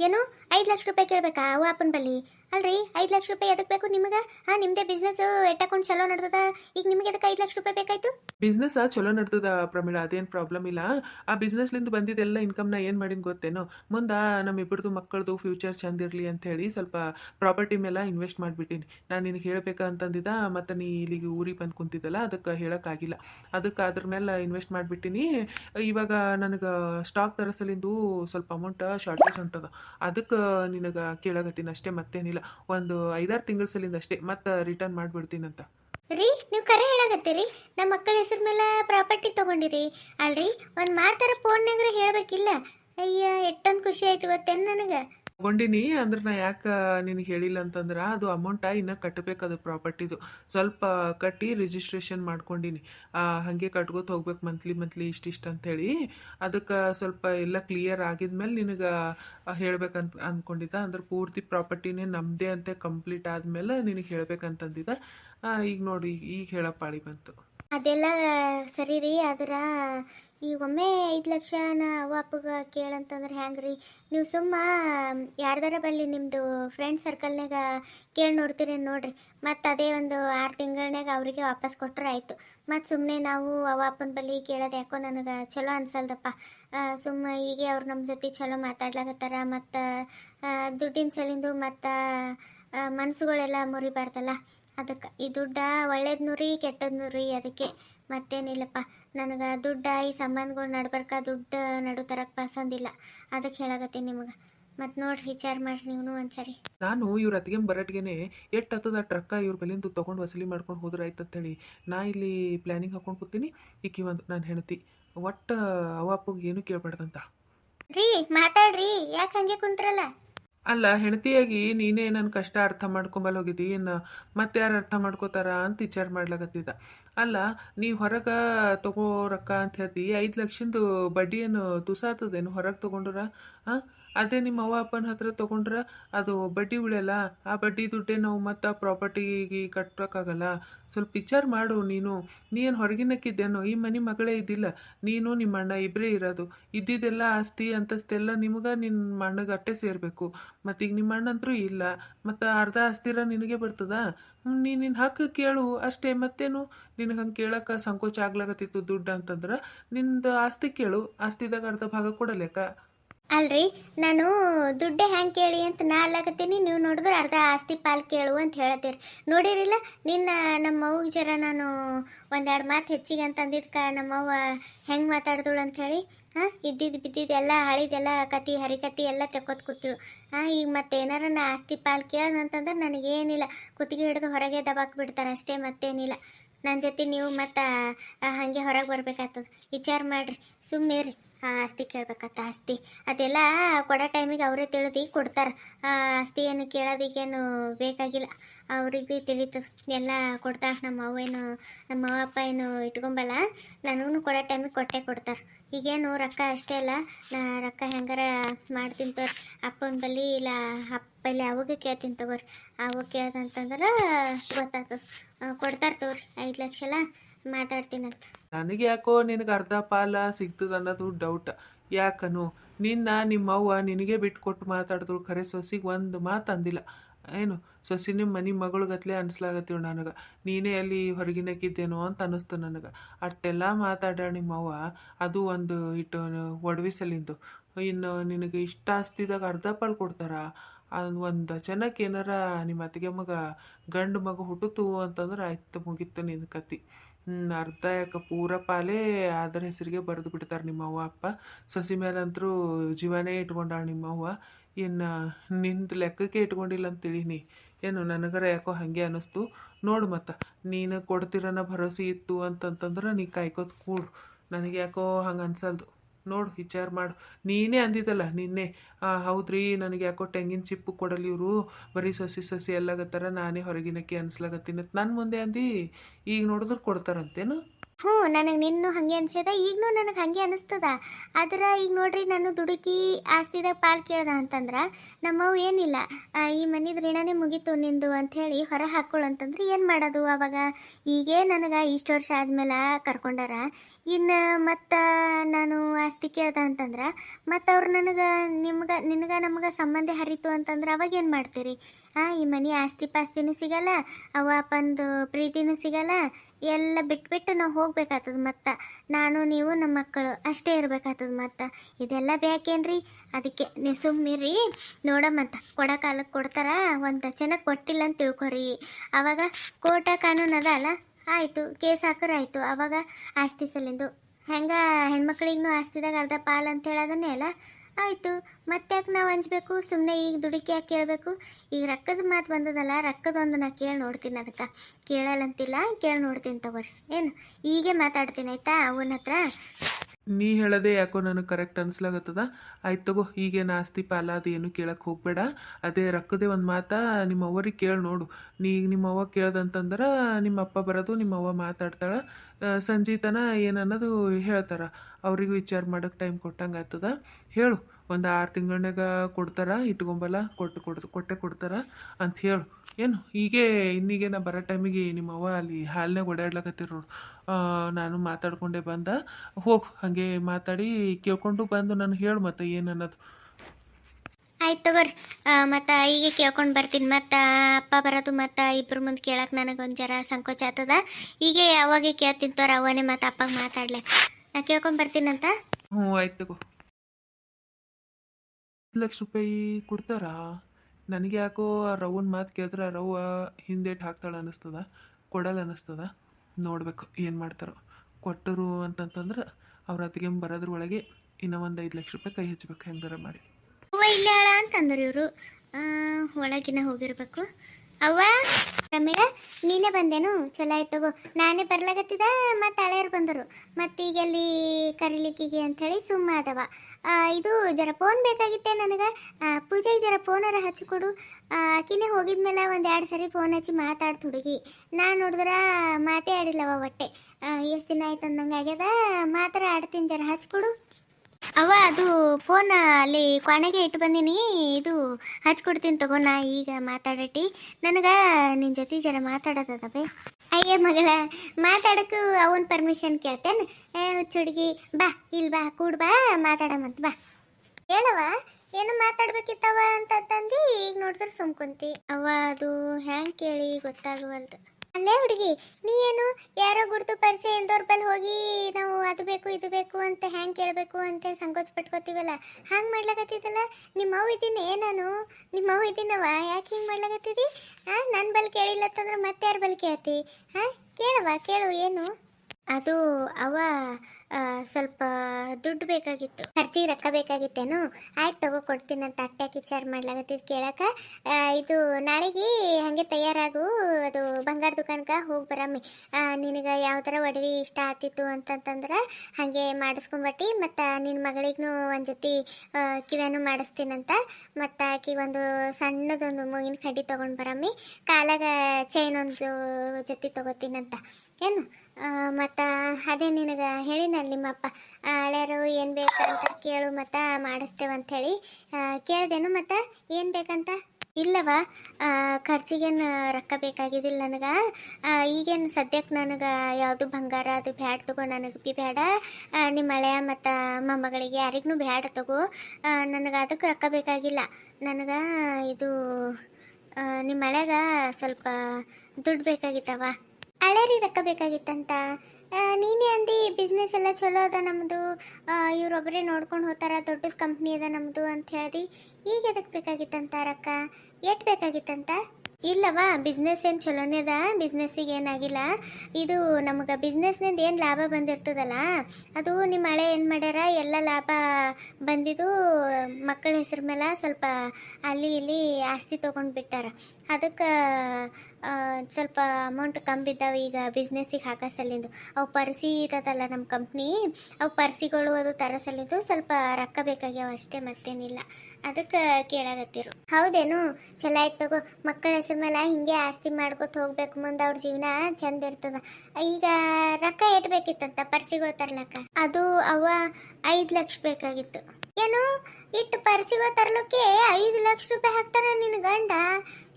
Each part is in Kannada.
ಏನು ಐದು ಲಕ್ಷ ರೂಪಾಯಿ ಕೇಳ್ಬೇಕಾ? ಅವ ಅಪ್ಪನ ಬಲ್ಲಿ. ಅಲ್ರಿ, ಐದು ಲಕ್ಷ ರೂಪಾಯಿ ಎದಕ್ಕೆ ಬೇಕು ನಿಮಗೆ? ಹಾಂ ನಿಮ್ಮದೇ ಬಿಸ್ನೆಸ್ ಎಟ್ಟಕೊಂಡು ಚಲೋ ನಡ್ದದ? ಈಗ ನಿಮಗೆ ಅದಕ್ಕೆ ಐದು ಲಕ್ಷ ರೂಪಾಯಿ ಬೇಕಾಯ್ತು? ಬಿಸ್ನೆಸ್ ಚಲೋ ನಡ್ತದ ಪ್ರಮೀಳ, ಅದೇನು ಪ್ರಾಬ್ಲಮ್ ಇಲ್ಲ. ಆ ಬಿಸ್ನೆಸ್ಲಿಂದ ಬಂದಿದ್ದೆಲ್ಲ ಇನ್ಕಮ್ನ ಏನು ಮಾಡಿನ ಗೊತ್ತೇನೋ? ಮುಂದೆ ನಮ್ಮಿಬ್ಬರದು ಮಕ್ಕಳದು ಫ್ಯೂಚರ್ ಚಂದ ಇರಲಿ ಹೇಳಿ ಸ್ವಲ್ಪ ಪ್ರಾಪರ್ಟಿ ಮೇಲೆ ಇನ್ವೆಸ್ಟ್ ಮಾಡಿಬಿಟ್ಟಿನಿ. ನಾನು ನಿನಗೆ ಹೇಳಬೇಕಾ ಅಂತಂದಿದ್ದ ಮತ್ತು ನೀ ಇಲ್ಲಿಗೆ ಊರಿಗೆ ಬಂದು ಕುಂತಿದ್ದಲ್ಲ, ಅದಕ್ಕೆ ಹೇಳೋಕ್ಕಾಗಿಲ್ಲ. ಅದಕ್ಕೆ ಅದ್ರ ಮೇಲೆ ಇನ್ವೆಸ್ಟ್ ಮಾಡಿಬಿಟ್ಟಿನಿ. ಇವಾಗ ನನಗೆ ಸ್ಟಾಕ್ ತರಸಲಿಂದು ಸ್ವಲ್ಪ ಅಮೌಂಟ್ ಶಾರ್ಟೇಜ್ ಉಂಟದ. ಅದಕ್ಕೆ ನಿನಗೆ ಕೇಳಾಗತ್ತೀನಿ ಅಷ್ಟೇ, ಮತ್ತೇನಿಲ್ಲ. ಒಂದು ಐದಾರು ತಿಂಗಳ ಸಲಿಂದ ಅಷ್ಟೇ, ಮತ್ತೆ ರಿಟರ್ನ್ ಮಾಡಿಬಿಡ್ತೀನಂತ ರೀ, ನೀವು ಕರೆ ಹೇಳಾಗತ್ತೀರಿ ನಮ್ಮ ಮಕ್ಕಳ ಹೆಸರು ಮೇಲೆ ಪ್ರಾಪರ್ಟಿ ತಗೊಂಡಿರಿ. ಅಲ್ರಿ, ಒಂದು ಮಾತಾರ ಫೋನ್ನಾಗ ಹೇಳಬೇಕಿಲ್ಲ. ಅಯ್ಯ, ಎಷ್ಟೊಂದು ಖುಷಿ ಆಯ್ತು ಗೊತ್ತೇನು ನನಗೆ? ತಗೊಂಡಿನಿ ಅಂದ್ರೆ ನಾ ಯಾಕೆ ನಿನಗೆ ಹೇಳಿಲ್ಲ ಅಂತಂದ್ರೆ ಅದು ಅಮೌಂಟ್ ಇನ್ನೂ ಕಟ್ಟಬೇಕು ಅದು ಪ್ರಾಪರ್ಟಿದು ಸ್ವಲ್ಪ ಕಟ್ಟಿ ರಿಜಿಸ್ಟ್ರೇಷನ್ ಮಾಡ್ಕೊಂಡಿನಿ. ಹಾಗೆ ಕಟ್ಕೋತ ಹೋಗ್ಬೇಕು ಮಂತ್ಲಿ ಮಂತ್ಲಿ ಅಂತ ಹೇಳಿ ಅದಕ್ಕೆ ಸ್ವಲ್ಪ ಎಲ್ಲ ಕ್ಲಿಯರ್ ಆಗಿದ್ಮೇಲೆ ನಿನಗೆ ಹೇಳ್ಬೇಕಂತ ಅನ್ಕೊಂಡಿದ್ದ. ಅಂದ್ರೆ ಪೂರ್ತಿ ಪ್ರಾಪರ್ಟಿನೇ ನಮ್ಮದೇ ಅಂತ ಕಂಪ್ಲೀಟ್ ಆದಮೇಲೆ ನಿನಗೆ ಹೇಳ್ಬೇಕಂತಂದಿದ್ದ ಈಗ ನೋಡಿ, ಈಗ ಹೇಳೋ ಪಾಳಿ ಬಂತು. ಅದೆಲ್ಲ ಸರಿ ರೀ, ಆದ್ರೆ ಈ ಒಮ್ಮೆ ಐದು ಲಕ್ಷನ ನಾವು ಅಪ್ಪಗೆ ಕೇಳಂತಂದ್ರೆ ಹೆಂಗೆ ರೀ ನೀವು ಸುಮ್ಮ ಯಾರ್ದಾರ ಬಲ್ಲಿ ನಿಮ್ಮದು ಫ್ರೆಂಡ್ ಸರ್ಕಲ್ನಾಗ ಕೇಳಿ ನೋಡ್ತೀರಿ ನೋಡ್ರಿ. ಮತ್ತು ಅದೇ ಒಂದು ಆರು ತಿಂಗಳನ್ಯಾಗ ಅವರಿಗೆ ವಾಪಸ್ ಕೊಟ್ಟರೆ ಆಯಿತು. ಮತ್ತು ಸುಮ್ಮನೆ ನಾವು ಅವ ಅಪ್ಪನ ಬಲ್ಲಿ ಕೇಳೋದು ಯಾಕೋ ನನಗೆ ಚಲೋ ಅನ್ಸಲ್ದಪ್ಪ. ಸುಮ್ಮ ಹೀಗೆ ಅವ್ರು ನಮ್ಮ ಜೊತೆ ಚಲೋ ಮಾತಾಡ್ಲಾಕತ್ತಾರ, ಮತ್ತು ದುಡ್ಡಿನ ಸಲಿಂದು ಮತ್ತು ಮನಸ್ಸುಗಳೆಲ್ಲ ಮುರಿಬಾರ್ದಲ್ಲ. ಅದಕ್ಕೆ ಈ ದುಡ್ಡ ಒಳ್ಳೇದ್ನು ರೀ ಕೆಟ್ಟದ್ನು ರೀ ಅದಕ್ಕೆ. ಮತ್ತೇನಿಲ್ಲಪ್ಪ ನನಗೆ ದುಡ್ಡ ಈ ಸಂಬಂಧಗಳು ನಡ್ಬರ್ಕ ದುಡ್ಡು ನಡು ತರಕ್ಕೆ ಪಸಂದಿಲ್ಲ ಅದಕ್ಕೆ ಹೇಳಾಗತ್ತೀನಿ ನಿಮಗೆ. ಮತ್ತು ನೋಡ್ರಿ ವಿಚಾರ ಮಾಡ್ರಿ ನೀವು ಒಂದ್ಸರಿ. ನಾನು ಇವ್ರ ಅತ್ತಿಗೆ ಬರಟ್ಗೆನೆ ಎಷ್ಟು ಹತ್ತದ ಟ್ರಕ್ಕ ಇವ್ರ ಬಲಿಂದು ತೊಗೊಂಡು ವಸೂಲಿ ಮಾಡ್ಕೊಂಡು ಹೋದ್ರೆ ಆಯ್ತು ಅಂತೇಳಿ ನಾ ಇಲ್ಲಿ ಪ್ಲ್ಯಾನಿಂಗ್ ಹಾಕೊಂಡು ಕೂತೀನಿ. ಈಕಿ ಒಂದು ನಾನು ಹೆಣ್ತಿ. ಒಟ್ಟು ಅವ ಅಪ್ಪಗೆ ಏನು ಕೇಳ್ಬಾರ್ದಂತ? ರೀ ಮಾತಾಡ್ರಿ. ಯಾಕೆ ಹಂಗೆ ಕುಂತ್ರಲ್ಲ? ಅಲ್ಲ, ಹೆಂಡತಿಯಾಗಿ ನೀನೇ ನನ್ನ ಕಷ್ಟ ಅರ್ಥ ಮಾಡ್ಕೊಂಬಲ್ ಹೋಗಿದ್ದಿ, ಇನ್ನು ಮತ್ತೆ ಯಾರು ಅರ್ಥ ಮಾಡ್ಕೋತಾರ ಅಂತ ವಿಚಾರ ಮಾಡ್ಲಾಕತ್ತಿದ್ದ. ಅಲ್ಲ ನೀ ಹೊರಗೆ ತಗೋ ರೊಕ್ಕ ಅಂತ ಹೇಳ್ತಿ ಐದು ಲಕ್ಷದ್ದು ಬಡ್ಡಿಯನ್ನು ಏನು ತುಸಾತದೇನು ಹೊರಗೆ ತೊಗೊಂಡ್ರ? ಹಾಂ ಅದೇ ನಿಮ್ಮ ಅವ್ವ ಅಪ್ಪನ ಹತ್ರ ತಗೊಂಡ್ರೆ ಅದು ಬಡ್ಡಿ ಉಳಿಯಲ್ಲ ಆ ಬಡ್ಡಿ ದುಡ್ಡೇ ನಾವು ಮತ್ತೆ ಆ ಪ್ರಾಪರ್ಟಿಗೆ ಕಟ್ಟೋಕ್ಕಾಗಲ್ಲ ಸ್ವಲ್ಪ ವಿಚಾರ ಮಾಡು ನೀನು. ನೀನು ಹೊರಗಿನಕ್ಕಿದ್ದೇನೋ ಈ ಮನೆ ಮಗಳೇ ಇದ್ದಿಲ್ಲ. ನೀನು ನಿಮ್ಮ ಅಣ್ಣ ಇಬ್ಬರೇ ಇರೋದು. ಇದ್ದಿದ್ದೆಲ್ಲ ಆಸ್ತಿ, ಅಂತಸ್ತೆಲ್ಲ ನಿಮ್ಗೆ ನಿಮ್ಮ ಅಣ್ಣಗೆ ಅಟ್ಟೆ ಸೇರಬೇಕು. ಮತ್ತೀಗ ನಿಮ್ಮ ಅಣ್ಣಂತರೂ ಇಲ್ಲ. ಮತ್ತು ಅರ್ಧ ಆಸ್ತಿರ ನಿನಗೆ ಬರ್ತದ? ನೀನು ನಿನ್ನ ಹಕ್ಕು ಕೇಳು. ಅಷ್ಟೇ ಮತ್ತೇನು? ನಿನಗೆ ಹಂಗೆ ಕೇಳಕ್ಕೆ ಸಂಕೋಚ ಆಗ್ಲಾಗತ್ತಿತ್ತು ದುಡ್ಡು ಅಂತಂದ್ರೆ, ನಿಂದು ಆಸ್ತಿ ಕೇಳು. ಆಸ್ತಿದಾಗ ಅರ್ಧ ಭಾಗ ಕೊಡಲೇಕ. ಅಲ್ರಿ, ನಾನು ದುಡ್ಡೆ ಹ್ಯಾಂಗೆ ಕೇಳಿ ಅಂತ ನಾ ನೀವು ನೋಡಿದ್ರೆ ಅರ್ಧ ಆಸ್ತಿ ಪಾಲು ಕೇಳು ಅಂತ ಹೇಳತ್ತೀರಿ. ನೋಡಿರಿಲ್ಲ, ನಿನ್ನ ನಮ್ಮ ಜರ ನಾನು ಒಂದೆರಡು ಮಾತು ಹೆಚ್ಚಿಗೆ ಅಂತ ಅಂದಿದ್ಕ ನಮ್ಮವ್ವ ಹೆಂಗೆ ಮಾತಾಡ್ದಳು ಅಂತ ಹೇಳಿ, ಹಾಂ ಇದ್ದಿದ್ದು ಬಿದ್ದಿದ್ದು ಎಲ್ಲ ಹಳಿದೆಲ್ಲ ಕತಿ, ಹರಿಕತಿ ಎಲ್ಲ ತೆಕ್ಕೊತ್ ಕೂತಿಳು ಹಾಂ, ಈಗ ಮತ್ತೆ ಏನಾರ ನಾ ಆಸ್ತಿ ಪಾಲ್ ಕೇಳ್ದಂತಂದ್ರೆ ನನಗೇನಿಲ್ಲ, ಕುತ್ತಿಗೆ ಹಿಡಿದು ಹೊರಗೆ ದಬಾಕ್ ಬಿಡ್ತಾರೆ ಅಷ್ಟೇ ಮತ್ತೇನಿಲ್ಲ. ನನ್ನ ಜೊತೆ ನೀವು ಮತ್ತೆ ಹಾಗೆ ಹೊರಗೆ ಬರ್ಬೇಕಾಗ್ತದೆ. ವಿಚಾರ ಮಾಡಿರಿ ಸುಮ್ಮನೆ ರೀ ಆಸ್ತಿ ಕೇಳ್ಬೇಕತ್ತ ಆಸ್ತಿ. ಅದೆಲ್ಲ ಕೊಡೋ ಟೈಮಿಗೆ ಅವರೇ ತಿಳಿದು ಕೊಡ್ತಾರೆ. ಆಸ್ತಿ ಏನು ಕೇಳೋದಿಗೇನು ಬೇಕಾಗಿಲ್ಲ. ಅವ್ರಿಗೆ ಭೀ ತಿಳಿತು. ಎಲ್ಲ ಕೊಡ್ತಾಳೆ. ನಮ್ಮ ಅವ್ವೇನು ನಮ್ಮ ಅವ್ವ ಅಪ್ಪ ಏನು ಇಟ್ಕೊಂಬಲ್ಲ ನನಗೂ ಕೊಡೋ ಟೈಮಿಗೆ ಕೊಟ್ಟೆ ಕೊಡ್ತಾರೆ. ಈಗೇನು ರೊಕ್ಕ ಅಷ್ಟೇ ಅಲ್ಲ. ನಾ ರೊಕ್ಕ ಹೆಂಗಾರ ಮಾಡ್ತೀನಿ ತಗೋರಿ ಅಪ್ಪನ ಬಳಿ ಇಲ್ಲ, ಅಪ್ಪ ಇಲ್ಲಿ ಅವಾಗ ಕೇಳ್ತೀನಿ ತಗೋರಿ. ಅವಾಗ ಕೇಳ್ದಂತಂದ್ರೆ ಗೊತ್ತಾಗ್ತದೆ. ಕೊಡ್ತಾರೆ ತಗೋರಿ ಐದು ಲಕ್ಷ ಎಲ್ಲ ಮಾತಾಡ್ತೀನಂತ ನನಗೆ ಯಾಕೋ ನಿನಗೆ ಅರ್ಧ ಪಾಲ ಸಿಗ್ತದ ಅನ್ನೋದು ಡೌಟ್ ಯಾಕನು? ನಿನ್ನ ನಿಮ್ಮವ್ವ ನಿನಗೆ ಬಿಟ್ಕೊಟ್ಟು ಮಾತಾಡಿದ್ರು ಖರೆ ಸೊಸಿಗೆ ಒಂದು ಮಾತು ಅಂದಿಲ್ಲ. ಏನು? ಸೊಸಿ ನಿಮ್ಮ ಮನೆ ಮಗಳಿಗತ್ಲೆ ಅನ್ಸ್ಲಾಗತ್ತೀವಿ ನನಗೆ. ನೀನೇ ಅಲ್ಲಿ ಹೊರಗಿನಕ್ಕಿದ್ದೇನೋ ಅಂತ ಅನ್ನಿಸ್ತು ನನಗೆ. ಅಷ್ಟೆಲ್ಲ ಮಾತಾಡ ನಿಮ್ಮವ್ವ. ಅದು ಒಂದು ಇಟ್ಟು ಒಡವಿಸಲಿಂದು. ಇನ್ನು ನಿನಗೆ ಇಷ್ಟ ಆಸ್ತಿದಾಗ ಅರ್ಧ ಪಾಲು ಕೊಡ್ತಾರ. ಒಂದು ಜನಕ್ಕೆ ಏನಾರ ನಿಮ್ಮ ಅತ್ತಿಗೆ ಮಗ ಗಂಡು ಮಗ ಹುಟ್ಟಿತು ಅಂತಂದ್ರೆ ಆಯ್ತು, ಮುಗೀತು ನಿನ್ನ ಕತಿ. ಅರ್ಧ ಯಾಕೆ ಪೂರ ಪಾಲೇ ಅದರ ಹೆಸರಿಗೆ ಬರೆದು ಬಿಡ್ತಾರೆ ನಿಮ್ಮ ಅವ್ವ ಅಪ್ಪ. ಸಸಿ ಮೇಲಂತರೂ ಜೀವನೇ ಇಟ್ಕೊಂಡಾಳ ನಿಮ್ಮ ಅವ್ವ. ಇನ್ನು ನಿಂದು ಲೆಕ್ಕಕ್ಕೆ ಇಟ್ಕೊಂಡಿಲ್ಲ ಅಂತ ನೀ. ಏನು, ನನಗರ ಯಾಕೋ ಹಾಗೆ ಅನ್ನಿಸ್ತು ನೋಡು ಮತ್ತು, ನೀನು ಕೊಡ್ತಿರೋನ ಭರೋಸೆ ಇತ್ತು ಅಂತಂತಂದ್ರೆ ನೀ ಕಾಯ್ಕೋತ ಕೂಡು. ನನಗೆ ಯಾಕೋ ಹಂಗೆ ಅನ್ಸಲ್ದು. ನೋಡು ವಿಚಾರ ಮಾಡು. ನೀನೇ ಅಂದಿದ್ದಲ್ಲ, ನಿನ್ನೆ. ಹೌದ್ರಿ, ನನಗೆ ಯಾಕೋ ತೆಂಗಿನ ಚಿಪ್ಪು ಕೊಡಲಿ ಇವರು. ಬರೀ ಸಸಿ ಸಸಿ ಎಲ್ಲಾಗತ್ತಾರ, ನಾನೇ ಹೊರಗಿನಕ್ಕೆ ಅನ್ಸ್ಲಾಗತ್ತೀನಿ ನನ್ನ ಮುಂದೆ ಅಂದು, ಈಗ ನೋಡಿದ್ರೆ ಕೊಡ್ತಾರಂತೇನು? ಹ್ಞೂ, ನನಗೆ ನಿನ್ನೂ ಹಾಗೆ ಅನ್ಸ್ಯದ ಈಗಲೂ ನನಗೆ ಹಾಗೆ ಅನಿಸ್ತದ. ಆದ್ರೆ ಈಗ ನೋಡ್ರಿ ನಾನು ದುಡುಕಿ ಆಸ್ತಿದಾಗ ಪಾಲ್ ಕೇಳ್ದ ಅಂತಂದ್ರೆ ನಮ್ಮವು ಏನಿಲ್ಲ ಈ ಮನಿದ ಋಣನೇ ಮುಗೀತು ನಿಂದು ಅಂಥೇಳಿ ಹೊರ ಹಾಕ್ಕೊಳ್ಳು ಅಂತಂದ್ರೆ ಏನು ಮಾಡೋದು ಅವಾಗ? ಈಗೇ ನನಗೆ ಇಷ್ಟು ವರ್ಷ ಆದ್ಮೇಲೆ ಕರ್ಕೊಂಡಾರ. ಇನ್ನು ಮತ್ತು ನಾನು ಆಸ್ತಿ ಕೇಳ್ದ ಅಂತಂದ್ರೆ ಮತ್ತು ಅವ್ರು ನನಗೆ, ನಿಮ್ಗೆ, ನಿನಗೆ ನಮ್ಗೆ ಸಂಬಂಧ ಹರಿತು ಅಂತಂದ್ರೆ ಅವಾಗ ಏನು ಮಾಡ್ತೀರಿ? ಆ, ಈ ಮನೆ ಆಸ್ತಿ ಪಾಸ್ತಿನೂ ಸಿಗಲ್ಲ ಅವ ಅಪ್ಪಂದು ಪ್ರೀತಿನೂ ಸಿಗಲ್ಲ. ಎಲ್ಲ ಬಿಟ್ಬಿಟ್ಟು ನಾವು ಹೋಗ್ಬೇಕಾಗ್ತದ ಮತ್ತು. ನಾನು, ನೀವು ನಮ್ಮ ಮಕ್ಕಳು ಅಷ್ಟೇ ಇರ್ಬೇಕಾಗ್ತದೆ ಮತ್ತು. ಇದೆಲ್ಲ ಬೇಕೇನ್ರಿ? ಅದಕ್ಕೆ ನೀವು ಸುಮ್ಮನಿರಿ ನೋಡಮ್ಮಂತ ಕೊಡೋ ಕಾಲಕ್ಕೆ ಕೊಡ್ತಾರ, ಒಂದು ಚೆನ್ನಾಗಿ ಕೊಟ್ಟಿಲ್ಲ ಅಂತ ತಿಳ್ಕೊರಿ. ಅವಾಗ ಕೋಟ ಕಾನೂನು ಅದ ಅಲ್ಲ? ಆಯಿತು, ಕೇಸ್ ಹಾಕರ್ ಆಯಿತು. ಅವಾಗ ಆಸ್ತಿ ಸಲಿಂದು ಹೆಂಗೆ ಹೆಣ್ಮಕ್ಳಿಗೂ ಆಸ್ತಿದಾಗ ಅರ್ಧ ಪಾಲು ಅಂತ ಹೇಳೋದನ್ನೇ ಅಲ್ಲ? ಆಯಿತು ಮತ್ತ್ಯಾಕೆ ನಾವು ಅಂಜಬೇಕು? ಸುಮ್ಮನೆ ಈಗ ದುಡುಕಿ ಯಾಕೆ ಕೇಳಬೇಕು ಈಗ ರೊಕ್ಕದ ಮಾತು ಬಂದದಲ್ಲ, ರೊಕ್ಕದೊಂದು ನಾ ಕೇಳಿ ನೋಡ್ತೀನಿ ಅದಕ್ಕೆ. ಕೇಳಲ್ಲಂತಿಲ್ಲ, ಕೇಳಿ ನೋಡ್ತೀನಿ ತಗೋರಿ. ಏನು? ಹೀಗೆ ಮಾತಾಡ್ತೀನಿ, ಆಯಿತಾ? ಅವನ ಹತ್ರ? ನೀ ಹೇಳೋದೇ ಯಾಕೋ ನನಗೆ ಕರೆಕ್ಟ್ ಅನ್ಸ್ಲಾಗತ್ತದ? ಆಯ್ತು ತಗೋ ಈಗೇನು ಆಸ್ತಿ ಪಾಲ ಅದು ಏನು ಕೇಳಕ್ಕೆ ಹೋಗಬೇಡ. ಅದೇ ರೊಕ್ಕದೆ ಒಂದು ಮಾತಾ ನಿಮ್ಮ ಅವ್ವರಿಗೆ ಕೇಳಿ ನೋಡು. ನೀ ನಿಮ್ಮ ಅವ್ವ ಕೇಳ್ದಂತಂದ್ರೆ ನಿಮ್ಮ ಅಪ್ಪ ಬರೋದು ನಿಮ್ಮ ಅವ್ವ ಮಾತಾಡ್ತಾಳೆ ಸಂಜೀತನ ಏನನ್ನೋದು ಹೇಳ್ತಾರೆ. ಅವ್ರಿಗೂ ವಿಚಾರ ಮಾಡೋಕ್ಕೆ ಟೈಮ್ ಕೊಟ್ಟಂಗೆ ಆಗ್ತದ ಹೇಳು, ಒಂದು ಆರು ತಿಂಗಳನ್ಯಾಗ ಕೊಡ್ತಾರ ಇಟ್ಕೊಂಬಲ್ಲ ಕೊಟ್ಟು ಕೊಡ್ತು, ಕೊಟ್ಟೆ ಕೊಡ್ತಾರ ಅಂತ ಹೇಳು. ಏನು? ಹೀಗೆ ಇನ್ನೀಗೆ ನಾ ಬರೋ ಟೈಮಿಗೆ ನಿಮ್ಮ ಅವ್ವ ಅಲ್ಲಿ ಹಾಲ್ನಾಗ ಓಡಾಡ್ಲಕತ್ತಿರು ನಾನು ಮಾತಾಡ್ಕೊಂಡೆ ಬಂದ. ಹೋಗು ಹಾಗೆ ಮಾತಾಡಿ ಕೇಳ್ಕೊಂಡು ಬಂದು ನಾನು ಹೇಳು ಮತ್ತೆ ಏನು ಅನ್ನೋದು ಆಯ್ತು ತಗೋರಿ. ಮತ್ತು ಈಗ ಕೇಳ್ಕೊಂಡು ಬರ್ತೀನಿ. ಮತ್ತು ಅಪ್ಪ ಬರೋದು ಮತ್ತು ಇಬ್ಬರು ಮುಂದೆ ಕೇಳಕ್ಕೆ ನನಗೆ ಒಂದು ಜರ ಸಂಕೋಚ ಆಗ್ತದ ಈಗ ಯಾವಾಗ ಕೇಳ್ತೀನಿ ತೋರ ಅವನೇ ಮತ್ತು ಅಪ್ಪಗೆ ಮಾತಾಡ್ಲಕ್ಕ ನಾ ಕೇಳ್ಕೊಂಡು ಬರ್ತೀನಂತ? ಹ್ಞೂ ಆಯ್ತು ತಗೋ. ಲಕ್ಷ ರೂಪಾಯಿ ಕೊಡ್ತಾರಾ? ನನಗೆ ಯಾಕೋ ಆ ರವ್ವನ ಮಾತು ಕೇಳಿದ್ರೆ ಆ ರವ್ವ ಹಿಂದೇಟ್ ಹಾಕ್ತಾಳೆ ಅನ್ನಿಸ್ತದ ಕೊಡಲ್ಲ ಅನ್ನಿಸ್ತದ. ನೋಡ್ಬೇಕು ಏನು ಮಾಡ್ತಾರೋ. ಕೊಟ್ಟರು ಅಂತಂತಂದ್ರೆ ಅವ್ರ ಅತ್ತಿಗೆ ಬರೋದ್ರ ಒಳಗೆ ಇನ್ನೂ ಒಂದು ಐದು ಲಕ್ಷ ರೂಪಾಯಿ ಕೈ ಹಚ್ಬೇಕು ಹೆಂಗಾರ ಮಾಡಿ. ಅಂತಂದ್ರು ಇವರು. ಒಳಗಿನ ಹೋಗಿರ್ಬೇಕು. ಅವ್ವ? ರಮೇಶ ನೀನೇ ಬಂದೇನು? ಚಲೋ ಆಯ್ತು ತಗೋ. ನಾನೇ ಬರ್ಲಾಗತ್ತಿದ ಮತ್ತು ಹಳೆಯರು ಬಂದರು. ಮತ್ತೆ ಈಗ ಅಲ್ಲಿ ಕರಿಲಿಕ್ಕಿಗೆ ಅಂಥೇಳಿ ಸುಮ್ಮ ಅದವ. ಇದು ಜರ ಫೋನ್ ಬೇಕಾಗಿತ್ತೆ ನನಗೆ. ಪೂಜೆಗೆ ಜರ ಫೋನರ ಹಚ್ಚಿಕೊಡು. ಆಕಿನೇ ಹೋಗಿದ್ಮೇಲೆ ಒಂದು ಎರಡು ಸರಿ ಫೋನ್ ಹಚ್ಚಿ ಮಾತಾಡ್ತು ಹುಡುಗಿ. ನಾನು ನೋಡಿದ್ರೆ ಮಾತೇ ಆಡಿಲ್ಲವ ಒಟ್ಟೆ. ಎಷ್ಟು ದಿನ ಆಯ್ತು ಅಂದಂಗೆ ಆಗ್ಯದ? ಮಾತ್ರ ಆಡ್ತೀನಿ ಜರ ಹಚ್ಕೊಡು. ಅವ್ವ, ಅದು ಫೋನ್ ಅಲ್ಲಿ ಕೊನೆಗೆ ಇಟ್ಟು ಬಂದೀನಿ. ಇದು ಹಚ್ಕೊಡ್ತೀನಿ ತಗೋ ನಾ, ಈಗ ಮಾತಾಡಟ್ಟಿ ನನಗೆ ನಿನ್ನ ಜೊತೆ ಜರ ಮಾತಾಡೋದದ ಬೇ ಅಯ್ಯ ಮಗಳ, ಮಾತಾಡೋಕ್ಕೂ ಅವನ್ ಪರ್ಮಿಷನ್ ಕೇಳ್ತೇನೆ. ಏ, ಹುಚ್ಚ ಹುಡುಗಿ, ಬಾ, ಇಲ್ ಬಾ, ಕೂಡ್ ಬಾ ಮಾತಾಡಮಂತ ಬಾ. ಹೇಳವ ಏನು ಮಾತಾಡ್ಬೇಕಿತ್ತವ ಅಂತಂದು ಈಗ ನೋಡಿದ್ರೆ ಸುಮ್ಕೊಂತಿ. ಅವ ಅದು ಹ್ಯಾಂಗ್ ಕೇಳಿ ಗೊತ್ತಾಗುವಲ್ದು ಅಲ್ಲೇ ಹುಡುಗಿ, ನೀ ಏನು ಯಾರೋ ಗುರ್ತು ಪರಿಚಯ ಇಲ್ದವ್ರ ಬಲ್ ಹೋಗಿ ನಾವು ಅದು ಬೇಕು, ಇದು ಬೇಕು ಅಂತ ಹ್ಯಾಂಗ್ ಕೇಳಬೇಕು ಅಂತ ಸಂಕೋಚ ಪಟ್ಕೋತೀವಲ್ಲ? ಹಂಗೆ ಮಾಡ್ಲಾಕತ್ತಿದ್ದಲ್ಲ? ನಿಮ್ಮ ಅವು ಇದ್ದೀನಿ, ನಾನು ನಿಮ್ಮ ಅವು ಇದ್ದೀನವ ಯಾಕೆ ಹಿಂಗೆ ಮಾಡ್ಲಾಕತ್ತಿದಿ? ಹಾಂ ನನ್ನ ಕೇಳಿಲ್ಲ ಅಂತಂದ್ರೆ ಮತ್ತೆ ಯಾರ ಬಲ್ ಕೇಳ್ತಿ? ಹಾಂ ಕೇಳವ ಕೇಳು, ಏನು? ಅದು ಅವ ಸ್ವಲ್ಪ ದುಡ್ಡು ಬೇಕಾಗಿತ್ತು. ಖರ್ಚಿಗೆ ರೊಕ್ಕ ಬೇಕಾಗಿತ್ತೇನು, ಆಯ್ತು ತಗೋ ಕೊಡ್ತೀನಿ ಅಂತ ಅಟ್ಟಾಕಿ ವಿಚಾರ ಮಾಡ್ಲಾಗತ್ತಿದ್ ಕೇಳಕ್ಕೆ ಇದು ನಾಳೆಗೆ ಹಾಗೆ ತಯಾರಾಗು, ಅದು ಬಂಗಾರ ದುಕಾನ್ಗೆ ಹೋಗಿ ಬರಮ್ಮಿ ನಿನಗೆ ಯಾವ ಥರ ಒಡವೆ ಇಷ್ಟ ಆತಿತ್ತು ಅಂತಂತಂದ್ರೆ ಹಾಗೆ ಮಾಡಿಸ್ಕೊಂಬಟ್ಟಿ, ಮತ್ತು ನಿನ್ನ ಮಗಳಿಗೂ ಒಂದು ಜೊತೆ ಕಿವ್ಯಾನು ಮಾಡಿಸ್ತೀನಂತ. ಮತ್ತು ಆಕಿಗೆ ಒಂದು ಸಣ್ಣದೊಂದು ಮೂಗಿನ ಕಡ್ಡಿ ತೊಗೊಂಡು ಬರಮ್ಮಿ ಕಾಲಾಗ ಚೈನ್ ಒಂದು ಜೊತೆ ತೊಗೋತೀನಂತ. ಏನು? ಮತ್ತು ಅದೇ ನಿನಗೆ ಹೇಳಿನಲ್ಲ ನಿಮ್ಮಪ್ಪ ಅಳ್ಯಾರು ಏನು ಬೇಕಂತ ಕೇಳು ಮತ್ತು ಮಾಡಿಸ್ತೇವೆ ಅಂಥೇಳಿ ಕೇಳ್ದೇನು ಮತ್ತು ಏನು ಬೇಕಂತ? ಇಲ್ಲವ ಖರ್ಚಿಗೇನು ರೊಕ್ಕ ಬೇಕಾಗಿದ್ದಿಲ್ಲ ನನಗೆ ಈಗೇನು ಸದ್ಯಕ್ಕೆ ನನಗೆ ಯಾವುದು ಬಂಗಾರ ಅದು ಬ್ಯಾಡ್ ತಗೋ, ನನಗೆ ಬಿ ಬೇಡ ನಿಮ್ಮ ಹಳೆಯ ಮತ್ತು ಮೊಮ್ಮಗಳಿಗೆ ಯಾರಿಗೂ ಬ್ಯಾಡ ತಗೋ ನನಗೆ ಅದಕ್ಕೆ ರೊಕ್ಕ ಬೇಕಾಗಿಲ್ಲ, ನನಗೆ ಇದು ನಿಮ್ಮ ಹಳೆಗ ಸ್ವಲ್ಪ ದುಡ್ಡು ಬೇಕಾಗಿತ್ತವ ಹಳೇರಿ ರೊಕ್ಕ ಬೇಕಾಗಿತ್ತಂತ? ನೀನೇ ಅಂದಿ ಬಿಸ್ನೆಸ್ ಎಲ್ಲ ಚಲೋ ಅದ ನಮ್ಮದು ಇವ್ರೊಬ್ಬರೇ ನೋಡ್ಕೊಂಡು ಹೋಗ್ತಾರ ದೊಡ್ಡ ಕಂಪ್ನಿ ಅದ ನಮ್ಮದು ಅಂತ ಹೇಳಿ ಈಗ ಎದಕ್ಕೆ ಬೇಕಾಗಿತ್ತಂತ ರೊಕ್ಕ? ಎಷ್ಟು ಬೇಕಾಗಿತ್ತಂತ? ಇಲ್ಲವಾ ಬಿಸ್ನೆಸ್ ಏನು ಚಲೋನೇ ಅದ ಬಿಸ್ನೆಸ್ಸಿಗೆ ಏನಾಗಿಲ್ಲ ಇದು ನಮಗೆ ಬಿಸ್ನೆಸ್ನಿಂದ ಏನು ಲಾಭ ಬಂದಿರ್ತದಲ್ಲ, ಅದು ನಿಮ್ಮ ಹಳೆ ಏನು ಮಾಡ್ಯಾರ, ಎಲ್ಲ ಲಾಭ ಬಂದಿದ್ದು ಮಕ್ಕಳ ಹೆಸರು ಮೇಲೆ ಸ್ವಲ್ಪ ಅಲ್ಲಿ ಇಲ್ಲಿ ಆಸ್ತಿ ತೊಗೊಂಡು ಬಿಟ್ಟಾರ. ಅದಕ್ಕೆ ಸ್ವಲ್ಪ ಅಮೌಂಟ್ ಕಮ್ಮಿ ಬಿದ್ದಾವೆ ಈಗ ಬಿಸ್ನೆಸ್ಸಿಗೆ ಹಾಕೋ ಸಲಿಂದು. ಅವು ಪರ್ಸಿ ಇರೋದಲ್ಲ ನಮ್ಮ ಕಂಪ್ನಿ ಅವು ಪರ್ಸಿಗಳು ಅದು ತರ ಸ್ವಲ್ಪ ರೊಕ್ಕ ಬೇಕಾಗ್ಯಾವ ಅಷ್ಟೇ ಮತ್ತೇನಿಲ್ಲ. ಅದಕ್ಕೆ ಕೇಳಾಗತ್ತಿರು ಹೌದೇನು? ಚಲೋ ಆಯ್ತು ತಗೋ. ಮಕ್ಕಳ ಹೆಸರು ಮೇಲೆ ಹಿಂಗೆ ಆಸ್ತಿ ಮಾಡ್ಕೊತ ಹೋಗ್ಬೇಕು ಮುಂದೆ ಅವ್ರ ಜೀವನ ಚಂದ ಇರ್ತದ. ಈಗ ರೊಕ್ಕ ಬೇಕಿತ್ತಂತ ಪರ್ಸಿಗಳು ತರ್ಲಕ್ಕ? ಅದು ಅವ ಐದು ಲಕ್ಷ ಬೇಕಾಗಿತ್ತು. ಏನು? ಇಟ್ಟು ಪರ್ಸಿಗಳು ತರ್ಲಿಕ್ಕೆ ಐದು ಲಕ್ಷ ರೂಪಾಯಿ ಹಾಕ್ತಾನ ನಿನ್ನ ಗಂಡ.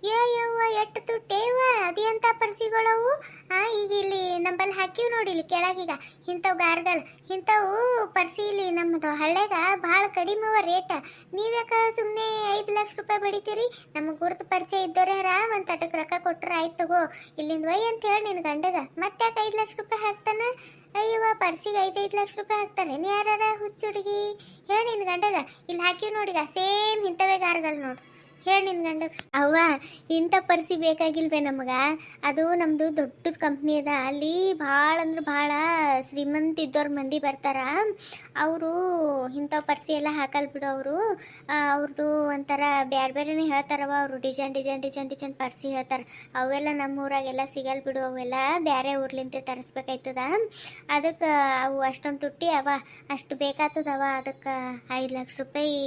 ಏ ಯವ್ವ ಎಟ್ಟು ತುಟ್ಟೇವ ಅದೆಂತ ಪರ್ಸಿಗಳವು? ಆ, ಈಗ ಇಲ್ಲಿ ನಂಬಲ್ಲಿ ಹಾಕಿವ್ ನೋಡಿ ಇಲ್ಲಿ ಕೆಳಗೀಗ. ಇಂಥವು ಗಾರ್ಗಲ್ ಇಂಥವು ಪರ್ಸಿ ಇಲ್ಲಿ ನಮ್ಮದು ಹಳ್ಳ್ಯಾಗ ಭಾಳ ಕಡಿಮೆ ಅವ ರೇಟ. ನೀವ್ಯಾಕ ಸುಮ್ಮನೆ ಐದು ಲಕ್ಷ ರೂಪಾಯಿ ಬಡಿತೀರಿ? ನಮಗೆ ಗುರುತು ಪರಿಚಯ ಇದ್ದವ್ರೆ ಹರ, ಒಂದು ತಟಕ್ಕೆ ರೊಕ್ಕ ಕೊಟ್ರೆ ಆಯ್ತು ತಗೋ. ಇಲ್ಲಿಂದ ವೈ ಅಂತ ಹೇಳಿ ನಿನ್ನ ಗಂಡಗ. ಮತ್ತೆ ಯಾಕೆ ಐದು ಲಕ್ಷ ರೂಪಾಯಿ ಹಾಕ್ತಾನ? ಅಯ್ಯವ್ವ, ಪರ್ಸಿಗೆ ಐದೈದು ಲಕ್ಷ ರೂಪಾಯಿ ಹಾಕ್ತಾರೆ ನೀ ಯಾರ ಹುಚ್ಚು ಹುಡುಗಿ ಹೇಳಿ ನಿನ್ನ ಗಂಡಗ. ಇಲ್ಲಿ ಹಾಕಿವ್ ನೋಡಿಗ, ಸೇಮ್ ಇಂಥವೇ ಗಾರ್ಗಳು ನೋಡು. ಹೇಳಿ ನಿನ್ನ ಗಂಡ. ಅವ್ವ, ಇಂಥ ಪರಿಸಿ ಬೇಕಾಗಿಲ್ವೇ ನಮಗೆ? ಅದು ನಮ್ಮದು ದೊಡ್ಡದು ಕಂಪ್ನಿ ಅದ. ಅಲ್ಲಿ ಭಾಳ ಅಂದ್ರೆ ಭಾಳ ಶ್ರೀಮಂತ ಇದ್ದವ್ರ ಮಂದಿ ಬರ್ತಾರ. ಅವರು ಇಂಥ ಪರಿಸಿ ಎಲ್ಲ ಹಾಕಲ್ ಬಿಡು ಅವರು. ಅವ್ರದ್ದು ಒಂಥರ ಬೇರೆ ಬೇರೆನೇ ಹೇಳ್ತಾರವ ಅವರು. ಡಿಸೈನ್ ಡಿಸೈನ್ ಡಿಸೈನ್ ಡಿಸೈನ್ ಪರಿಸಿ ಹೇಳ್ತಾರೆ. ಅವೆಲ್ಲ ನಮ್ಮ ಊರಾಗೆಲ್ಲ ಸಿಗಲ್ ಬಿಡು. ಅವೆಲ್ಲ ಬೇರೆ ಊರ್ಲಿಂದ ತರಿಸ್ಬೇಕಾಯ್ತದ. ಅದಕ್ಕೆ ಅವು ಅಷ್ಟೊಂದು ತುಟ್ಟಿ ಅವ. ಅಷ್ಟು ಬೇಕಾಗ್ತದವ ಅದಕ್ಕೆ ಐದು ಲಕ್ಷ ರೂಪಾಯಿ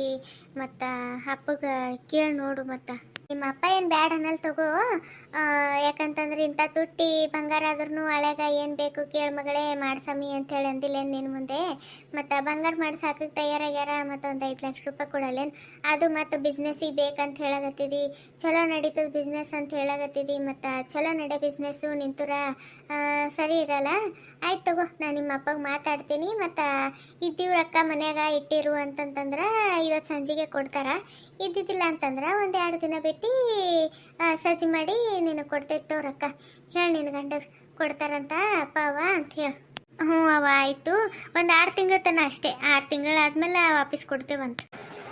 ಮತ್ತು ಅಪ್ಪಗೆ ಕೇಳಿ ನೋಡು ಮತ್ತು. ನಿಮ್ಮ ಅಪ್ಪ ಏನು ಬ್ಯಾಡ ಅನ್ನಲ್ ತಗೋ ಯಾಕಂತಂದ್ರೆ ಇಂಥ ತುಟ್ಟಿ ಬಂಗಾರ ಆದ್ರೂ ಒಳಗ ಏನು ಬೇಕು ಕೇಳ ಮಗಳೇ ಮಾಡ್ಸಮಿ ಅಂತೇಳಿ ಅಂದಿಲ್ಲೇನು ನಿನ್ನ ಮುಂದೆ? ಮತ್ತು ಬಂಗಾರ ಮಾಡ್ಸಾಕಕ್ಕೆ ತಯಾರಾಗ್ಯಾರ? ಮತ್ತು ಒಂದು ಐದು ಲಕ್ಷ ರೂಪಾಯಿ ಕೊಡಲ್ಲೇನು? ಅದು ಮತ್ತು ಬಿಸ್ನೆಸ್ಸಿಗೆ ಬೇಕಂತ ಹೇಳಕತ್ತಿದಿ. ಚಲೋ ನಡೀತದ ಬಿಸ್ನೆಸ್ ಅಂತ ಹೇಳಕತ್ತಿದಿ. ಮತ್ತು ಚಲೋ ನಡೆ ಬಿಸ್ನೆಸ್ಸು ನಿಂತುರ ಸರಿ ಇರಲ್ಲ? ಆಯ್ತು ತಗೋ ನಾನು ನಿಮ್ಮ ಅಪ್ಪಗೆ ಮಾತಾಡ್ತೀನಿ. ಮತ್ತು ಇದ್ದೀವಿ ರೊಕ್ಕ ಮನ್ಯಾಗ ಇಟ್ಟಿರು ಅಂತಂತಂದ್ರೆ ಇವತ್ತು ಸಂಜೆಗೆ ಕೊಡ್ತಾರ. ಇದ್ದಿದ್ದಿಲ್ಲ ಅಂತಂದ್ರೆ ಒಂದು ಎರಡು ದಿನ ಬಿಟ್ಟು ಆ, ಸಜ್ಜಿ ಮಾಡಿ ನಿನಗೆ ಕೊಡ್ತೈತೋ ರೊಕ್ಕ ಹೇಳಿ ನಿನ್ನ ಗಂಡ ಕೊಡ್ತಾರಂತ ಅಪ್ಪ ಅವ ಅಂತ ಹೇಳಿ. ಹ್ಞೂ ಅವ ಆಯಿತು. ಒಂದು ಆರು ತಿಂಗಳ ತನ ಅಷ್ಟೇ. ಆರು ತಿಂಗಳಾದ್ಮೇಲೆ ವಾಪಸ್ ಕೊಡ್ತೇವಂತ.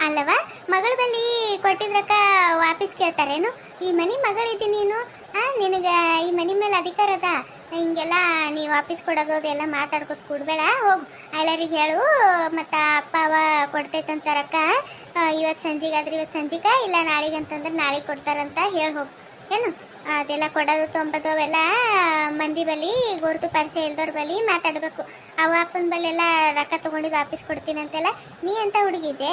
ಅಲ್ಲವ ಮಗಳ ಬಳಿ ಕೊಟ್ಟಿದ್ರಕ್ಕ ವಾಪಸ್ ಕೇಳ್ತಾರೇನು? ಈ ಮನೆ ಮಗಳಿದ್ದೀನಿ ನೀನು? ನಿನಗೆ ಈ ಮನೆ ಮೇಲೆ ಅಧಿಕಾರ ಅದ. ಹಿಂಗೆಲ್ಲ ನೀ ವಾಪಸ್ ಕೊಡೋದು ಎಲ್ಲ ಮಾತಾಡ್ಕೊತ ಕೂಡಬೇಡ. ಹೋಗು, ಹಳರಿಗೆ ಹೇಳು. ಮತ್ತು ಅಪ್ಪ, ಅವ ಕೊಡ್ತೈತಂತ ರೊಕ್ಕ ಇವತ್ತು ಸಂಜೆಗಾದ್ರೆ ಇವತ್ತು ಸಂಜೆಗ, ಇಲ್ಲ ನಾಳೆಗೆ ಅಂತಂದ್ರೆ ನಾಳೆ ಕೊಡ್ತಾರಂತ ಹೇಳಿ ಹೋಗು. ಏನು? ಅದೆಲ್ಲ ಕೊಡೋದು, ತೊಂಬದು, ಅವೆಲ್ಲ ಮಂದಿ ಬಳಿ, ಗುರುತು ಪರಿಚಯ ಇಲ್ದವ್ರ ಬಳಿ ಮಾತಾಡಬೇಕು. ಅವ ಅಪ್ಪನ ಬಳಿ ಎಲ್ಲ ರೊಕ್ಕ ತೊಗೊಂಡಿದ್ದು ವಾಪಸ್ ಕೊಡ್ತೀನಿ ಅಂತೆಲ್ಲ. ನೀ ಅಂತ ಹುಡುಗಿದ್ದೆ?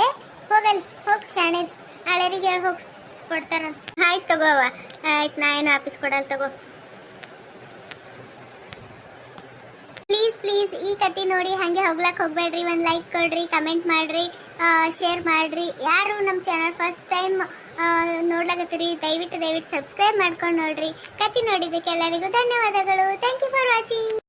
ಹೋಗಲ್ಲಿ ಹೋಗಿ ಶಾಣೆ. ಹಳೆರಿಗೆ ಹೇಳಿ ಹೋಗಿ. ಕೊಡ್ತಾರಂತ. ಆಯ್ತು ತಗೋವ ಆಯ್ತು, ನಾ ಏನು ವಾಪಸ್ ಕೊಡಲ್ಲ ತಗೋ. ಪ್ಲೀಸ್ ಪ್ಲೀಸ್ ಈ ಕತೆ ನೋಡಿ ಹಾಗೆ ಹೋಗ್ಲಕ್ಕೆ ಹೋಗ್ಬೇಡ್ರಿ. ಒಂದು ಲೈಕ್ ಕೊಡ್ರಿ ಕಮೆಂಟ್ ಮಾಡ್ರಿ ಶೇರ್ ಮಾಡ್ರಿ. ಯಾರು ನಮ್ಮ ಚಾನಲ್ ಫಸ್ಟ್ ಟೈಮ್ ನೋಡ್ಲಾಕತ್ತೀರಿ, ದಯವಿಟ್ಟು ದಯವಿಟ್ಟು ಸಬ್ಸ್ಕ್ರೈಬ್ ಮಾಡ್ಕೊಂಡು ನೋಡ್ರಿ. ಕತೆ ನೋಡಿದ್ದಕ್ಕೆ ಎಲ್ಲರಿಗೂ ಧನ್ಯವಾದಗಳು. Thank you for watching